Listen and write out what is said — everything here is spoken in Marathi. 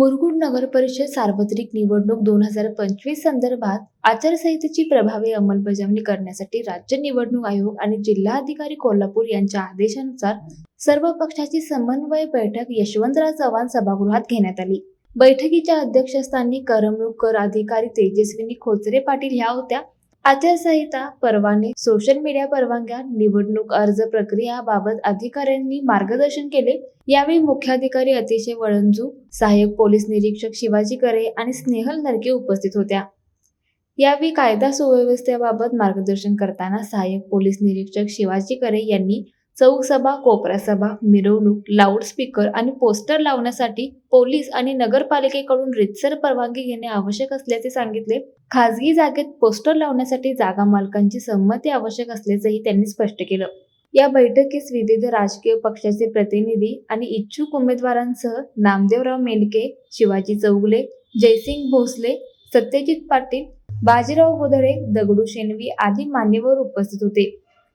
मुरगुड नगर परिषद सार्वत्रिक निवडणूक दोन हजार पंचवीस संदर्भात आचारसंहितेची प्रभावी अंमलबजावणी करण्यासाठी राज्य निवडणूक आयोग आणि जिल्हाधिकारी कोल्हापूर यांच्या आदेशानुसार सर्व पक्षाची समन्वय बैठक यशवंतराव चव्हाण सभागृहात घेण्यात आली. बैठकीच्या अध्यक्षस्थानी करमणूक कर अधिकारी तेजस्विनी खोचरे पाटील ह्या होत्या. आचारसंहिता परवाने सोशल मीडिया परवानग्या निवडणूक अर्ज प्रक्रिया बाबत अधिकाऱ्यांनी मार्गदर्शन केले. यावेळी मुख्याधिकारी अतिशय वळंजू सहाय्यक पोलीस निरीक्षक शिवाजी करे आणि स्नेहल नरके उपस्थित होत्या. यावेळी कायदा सुव्यवस्थेबाबत मार्गदर्शन करताना सहाय्यक पोलीस निरीक्षक शिवाजी करे यांनी चौकसभा कोपरा सभा मिरवणूक लाऊडस्पीकर आणि पोस्टर लावण्यासाठी पोलीस आणि नगरपालिकेकडून रितसर परवानगी घेणे आवश्यक असल्याचे सांगितले. खासगी जागेत पोस्टर लावण्यासाठी जागा मालकांची संमती आवश्यक असल्याचंही त्यांनी स्पष्ट केलं. या बैठकीस विविध राजकीय पक्षाचे प्रतिनिधी आणि इच्छुक उमेदवारांसह नामदेवराव मेंडके शिवाजी चौगले जयसिंग भोसले सत्यजित पाटील बाजीराव गोधळे दगडू शेणवी आदी मान्यवर उपस्थित होते.